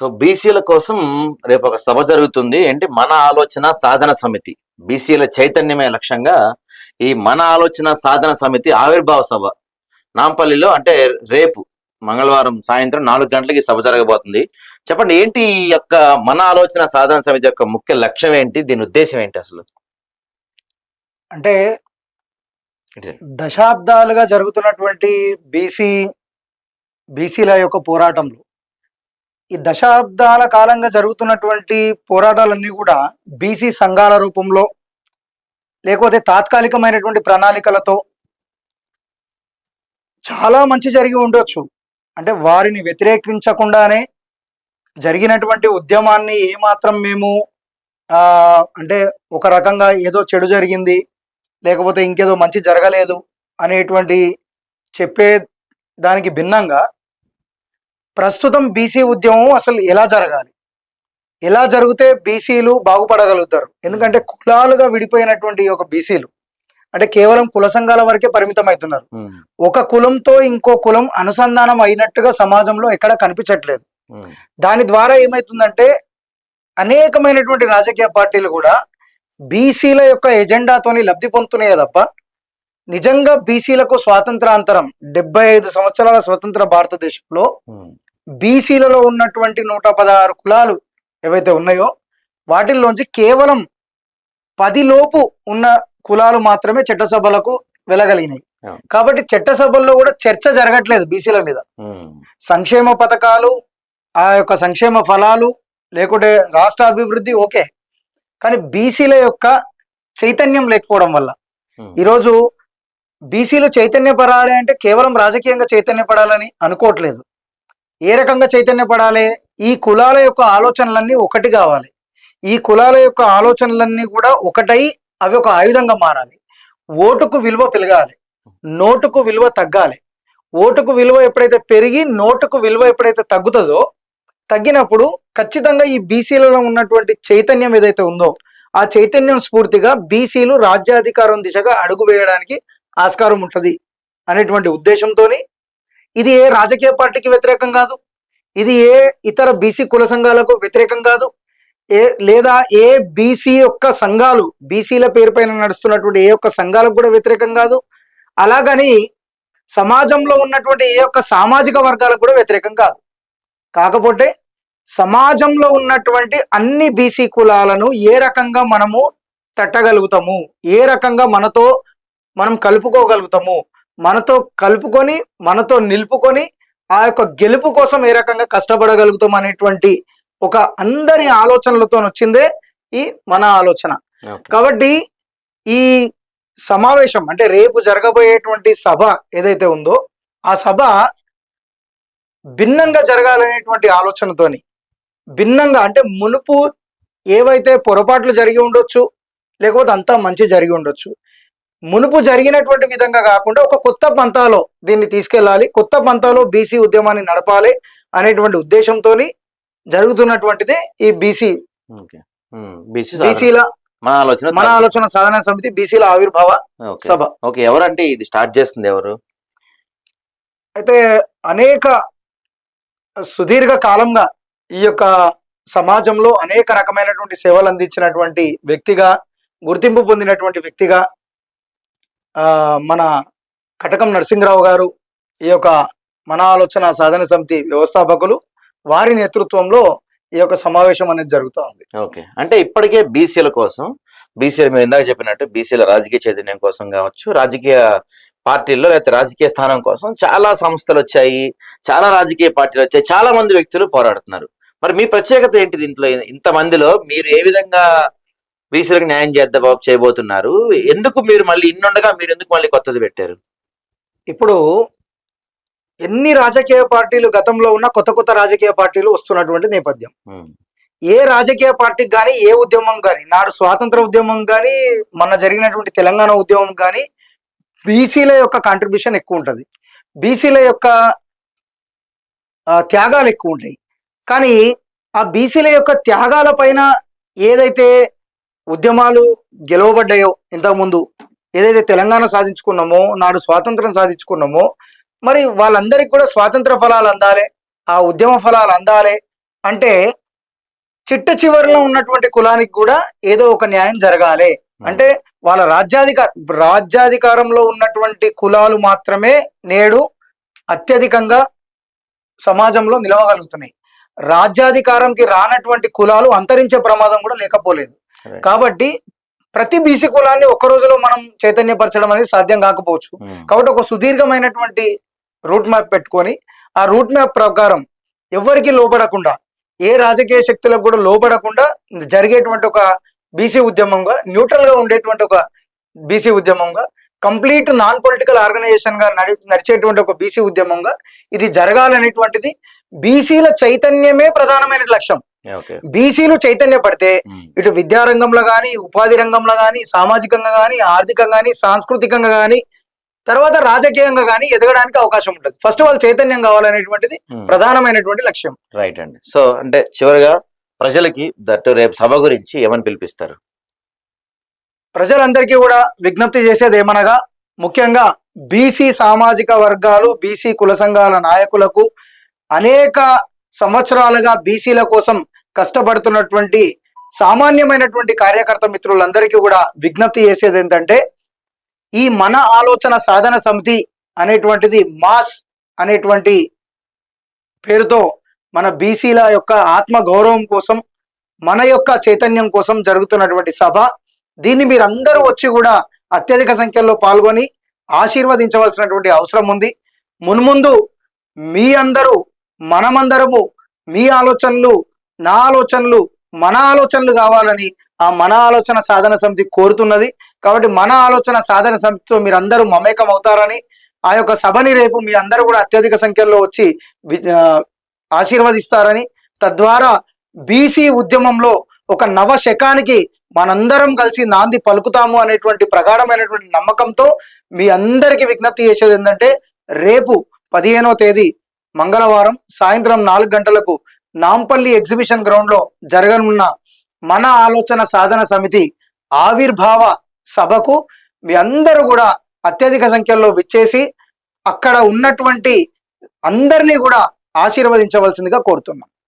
So బీసీల కోసం రేపు ఒక సభ జరుగుతుంది. ఏంటి? మన ఆలోచన సాధన సమితి. బీసీల చైతన్యమే లక్ష్యంగా ఈ మన ఆలోచన సాధన సమితి ఆవిర్భావ సభ నాంపల్లిలో అంటే రేపు మంగళవారం సాయంత్రం నాలుగు గంటలకి సభ జరగబోతుంది. చెప్పండి ఏంటి ఈ యొక్క మన ఆలోచన సాధన సమితి యొక్క ముఖ్య లక్ష్యం ఏంటి? దీని ఉద్దేశం ఏంటి అసలు? అంటే దశాబ్దాలుగా జరుగుతున్నటువంటి బీసీ బీసీల యొక్క పోరాటంలో ఈ దశాబ్దాల కాలంగా జరుగుతున్నటువంటి పోరాటాలన్నీ కూడా బీసీ సంఘాల రూపంలో లేకపోతే తాత్కాలికమైనటువంటి ప్రణాళికలతో చాలా మంచి జరిగి ఉండొచ్చు. అంటే వారిని వ్యతిరేకించకుండానే జరిగినటువంటి ఉద్యమాన్ని ఏమాత్రం మేము అంటే ఒక రకంగా ఏదో చెడు జరిగింది లేకపోతే ఇంకేదో మంచి జరగలేదు అనేటువంటి చెప్పే దానికి భిన్నంగా ప్రస్తుతం బీసీ ఉద్యమం అసలు ఎలా జరగాలి? ఎలా జరిగితే బీసీలు బాగుపడగలుగుతారు? ఎందుకంటే కులాలుగా విడిపోయినటువంటి ఒక బీసీలు అంటే కేవలం కుల సంఘాల వరకే పరిమితం అవుతున్నారు ఒక కులంతో ఇంకో కులం అనుసంధానం అయినట్టుగా సమాజంలో ఎక్కడ కనిపించట్లేదు. దాని ద్వారా ఏమైతుందంటే అనేకమైనటువంటి రాజకీయ పార్టీలు కూడా బీసీల యొక్క ఎజెండాతోని లబ్ధి పొందుతున్నాయే తప్ప నిజంగా బీసీలకు స్వాతంత్రాంతరం డెబ్బై ఐదు సంవత్సరాల స్వతంత్ర భారతదేశంలో బీసీలలో ఉన్నటువంటి నూట పదహారు కులాలు ఏవైతే ఉన్నాయో వాటిల్లోంచి కేవలం పది లోపు ఉన్న కులాలు మాత్రమే చట్టసభలకు వెళ్ళగలిగినాయి. కాబట్టి చట్టసభల్లో కూడా చర్చ జరగట్లేదు బీసీల మీద. సంక్షేమ పథకాలు ఆ యొక్క సంక్షేమ ఫలాలు లేకుంటే రాష్ట్ర అభివృద్ధి ఓకే. కానీ బీసీల యొక్క చైతన్యం లేకపోవడం వల్ల. ఈరోజు బీసీలు చైతన్యపడాలి అంటే కేవలం రాజకీయంగా చైతన్యపడాలని అనుకోవట్లేదు. ఏ రకంగా చైతన్యపడాలి? ఈ కులాల యొక్క ఆలోచనలన్నీ ఒకటి కావాలి. ఈ కులాల యొక్క ఆలోచనలన్నీ కూడా ఒకటై అవి ఒక ఆయుధంగా మారాలి. ఓటుకు విలువ పెరగాలి. నోటుకు విలువ తగ్గాలి. ఓటుకు విలువ ఎప్పుడైతే పెరిగి నోటుకు విలువ ఎప్పుడైతే తగ్గుతుందో తగ్గినప్పుడు ఖచ్చితంగా ఈ బీసీలలో ఉన్నటువంటి చైతన్యం ఏదైతే ఉందో ఆ చైతన్యం స్ఫూర్తిగా బీసీలు రాజ్యాధికారం దిశగా అడుగు వేయడానికి ఆస్కారం ఉంటుంది అనేటువంటి ఉద్దేశంతోని ఇది ఏ రాజకీయ పార్టీకి వ్యతిరేకం కాదు. ఇది ఏ ఇతర బీసీ కుల సంఘాలకు వ్యతిరేకం కాదు. ఏ లేదా ఏ బీసీ యొక్క సంఘాలు బీసీల పేరుపైన నడుస్తున్నటువంటి ఏ ఒక్క సంఘాలకు కూడా వ్యతిరేకం కాదు. అలాగని సమాజంలో ఉన్నటువంటి ఏ ఒక్క సామాజిక వర్గాలకు కూడా వ్యతిరేకం కాదు. కాకపోతే సమాజంలో ఉన్నటువంటి అన్ని బీసీ కులాలను ఏ రకంగా మనము తట్టగలుగుతాము? ఏ రకంగా మనతో మనం కలుపుకోగలుగుతాము? మనతో కలుపుకొని మనతో నిలుపుకొని ఆ యొక్క గెలుపు కోసం ఏ రకంగా కష్టపడగలుగుతాం అనేటువంటి ఒక అందరి ఆలోచనలతో వచ్చిందే ఈ మన ఆలోచన. కాబట్టి ఈ సమావేశం అంటే రేపు జరగబోయేటువంటి సభ ఏదైతే ఉందో ఆ సభ భిన్నంగా జరగాలనేటువంటి ఆలోచనతోని భిన్నంగా అంటే మునుపు ఏవైతే పొరపాట్లు జరిగి ఉండొచ్చు లేకపోతే అంతా మంచి జరిగి ఉండొచ్చు మునుపు జరిగినటువంటి విధంగా కాకుండా ఒక కొత్త పంతాలో దీన్ని తీసుకెళ్ళాలి కొత్త పంతాలో బీసీ ఉద్యమాన్ని నడపాలి అనేటువంటి ఉద్దేశంతో జరుగుతున్నటువంటిదే ఈ బీసీ. బీసీల మన ఆలోచన మన సాధన. ఆలోచన సాధన సమితి బీసీల ఆవిర్భావ. సభ ఓకే ఎవరంటే ఇది స్టార్ట్ చేస్తుంది ఎవరు అయితే అనేక సుదీర్ఘ కాలంగా ఈ యొక్క సమాజంలో అనేక రకమైనటువంటి సేవలు అందించినటువంటి వ్యక్తిగా గుర్తింపు పొందినటువంటి వ్యక్తిగా మన కటకం నరసింహరావు గారు ఈ యొక్క మన ఆలోచన సాధన సమితి వ్యవస్థాపకులు వారి నేతృత్వంలో ఈ యొక్క సమావేశం అనేది జరుగుతూ ఉంది. ఓకే. అంటే ఇప్పటికే బీసీల కోసం బీసీల మీరు ఇందాక చెప్పినట్టు బీసీల రాజకీయ చైతన్యం కోసం కావచ్చు రాజకీయ పార్టీల్లో లేకపోతే రాజకీయ స్థానం కోసం చాలా సంస్థలు వచ్చాయి చాలా రాజకీయ పార్టీలు వచ్చాయి చాలా మంది వ్యక్తులు పోరాడుతున్నారు. మరి మీ ప్రత్యేకత ఏంటి దీంట్లో? ఇంత మందిలో మీరు ఏ విధంగా బీసీలకు న్యాయం చేద్దాం బాబు చేయబోతున్నారు. ఎందుకు మీరు మళ్ళీ ఇన్నుండగా మీరు ఎందుకు మళ్ళీ కొత్తది పెట్టారు? ఇప్పుడు ఎన్ని రాజకీయ పార్టీలు గతంలో ఉన్న కొత్త కొత్త రాజకీయ పార్టీలు వస్తున్నటువంటి నేపథ్యం. ఏ రాజకీయ పార్టీకి కానీ ఏ ఉద్యమం కానీ నాడు స్వాతంత్ర ఉద్యమం కానీ మొన్న జరిగినటువంటి తెలంగాణ ఉద్యమం కానీ బీసీల యొక్క కాంట్రిబ్యూషన్ ఎక్కువ ఉంటుంది. బీసీల యొక్క త్యాగాలు ఎక్కువ ఉంటాయి. కానీ ఆ బీసీల యొక్క త్యాగాల పైన ఏదైతే ఉద్యమాలు గెలవబడ్డాయో ఇంతకుముందు ఏదైతే తెలంగాణ సాధించుకున్నామో నాడు స్వాతంత్రం సాధించుకున్నామో మరి వాళ్ళందరికీ కూడా స్వాతంత్ర ఫలాలు అందాలి ఆ ఉద్యమ ఫలాలు అందాలి అంటే చిట్ట చివరిలో ఉన్నటువంటి కులానికి కూడా ఏదో ఒక న్యాయం జరగాలి. అంటే వాళ్ళ రాజ్యాధికార రాజ్యాధికారంలో ఉన్నటువంటి కులాలు మాత్రమే నేడు అత్యధికంగా సమాజంలో నిలవగలుగుతున్నాయి. రాజ్యాధికారంకి రానటువంటి కులాలు అంతరించే ప్రమాదం కూడా లేకపోలేదు. కాబట్టి ప్రతి బీసీ కులాన్ని ఒక్క రోజులో మనం చైతన్యపరచడం అనేది సాధ్యం కాకపోవచ్చు. ఉమ్, కాబట్టి ఒక సుదీర్ఘమైనటువంటి రూట్ మ్యాప్ పెట్టుకొని ఆ రూట్ మ్యాప్ ప్రకారం ఎవరికి లోపడకుండా ఏ రాజకీయ శక్తులకు కూడా లోపడకుండా జరిగేటువంటి ఒక బీసీ ఉద్యమంగా న్యూట్రల్గా ఉండేటువంటి ఒక బీసీ ఉద్యమంగా కంప్లీట్ నాన్ పొలిటికల్ ఆర్గనైజేషన్గా నడి నడిచేటువంటి ఒక బీసీ ఉద్యమంగా ఇది జరగాలనేటువంటిది బీసీల చైతన్యమే ప్రధానమైన లక్ష్యం. బీసీలు చైతన్యపడితే ఉమ్, ఇటు విద్యా రంగంలో కానీ ఉపాధి రంగంలో కానీ సామాజికంగా కానీ ఆర్థికంగా కానీ సాంస్కృతికంగా కానీ తర్వాత రాజకీయంగా కానీ ఎదగడానికి అవకాశం ఉంటుంది. ఫస్ట్ వాళ్ళు చైతన్యం కావాలనేటువంటిది ఉమ్. ప్రధానమైనటువంటి లక్ష్యం. రైట్ అండి. సో అంటే చివరిగా ప్రజలకి దట్టు రేపు సభ గురించి ఏమని పిలిపిస్తారు? ప్రజలందరికీ కూడా విజ్ఞప్తి చేసేది ఏమనగా ముఖ్యంగా బీసీ సామాజిక వర్గాలు బీసీ కుల సంఘాల నాయకులకు అనేక సంవత్సరాలుగా బీసీల కోసం కష్టపడుతున్నటువంటి సామాన్యమైనటువంటి కార్యకర్త మిత్రులందరికీ కూడా విజ్ఞప్తి చేసేది ఏంటంటే ఈ మన ఆలోచన సాధన సమితి అనేటువంటిది మాస్ అనేటువంటి పేరుతో మన బీసీల యొక్క ఆత్మ గౌరవం కోసం మన యొక్క చైతన్యం కోసం జరుగుతున్నటువంటి సభ. దీన్ని మీరందరూ వచ్చి కూడా అత్యధిక సంఖ్యలో పాల్గొని ఆశీర్వదించవలసినటువంటి అవసరం ఉంది. మున్ముందు మీ అందరూ మనమందరము మీ ఆలోచనలు నా ఆలోచనలు మన ఆలోచనలు కావాలని ఆ మన ఆలోచన సాధన సమితి కోరుతున్నది. కాబట్టి మన ఆలోచన సాధన సమితితో మీరందరూ మమేకం అవుతారని ఆ యొక్క సభని రేపు మీ అందరూ కూడా అత్యధిక సంఖ్యలో వచ్చి వి- ఆశీర్వదిస్తారని తద్వారా బీసీ ఉద్యమంలో ఒక నవ శకానికి మనందరం కలిసి నాంది పలుకుతాము అనేటువంటి ప్రగాఢమైనటువంటి నమ్మకంతో మీ అందరికీ విజ్ఞప్తి చేసేది ఏంటంటే రేపు పదిహేనవ తేదీ మంగళవారం సాయంత్రం నాలుగు గంటలకు నాంపల్లి ఎగ్జిబిషన్ గ్రౌండ్లో జరగనున్న మన ఆలోచన సాధన సమితి ఆవిర్భావ సభకు మీ అందరూ కూడా అత్యధిక సంఖ్యలో విచ్చేసి అక్కడ ఉన్నటువంటి అందరినీ కూడా ఆశీర్వదించవలసిందిగా కోరుతున్నాం.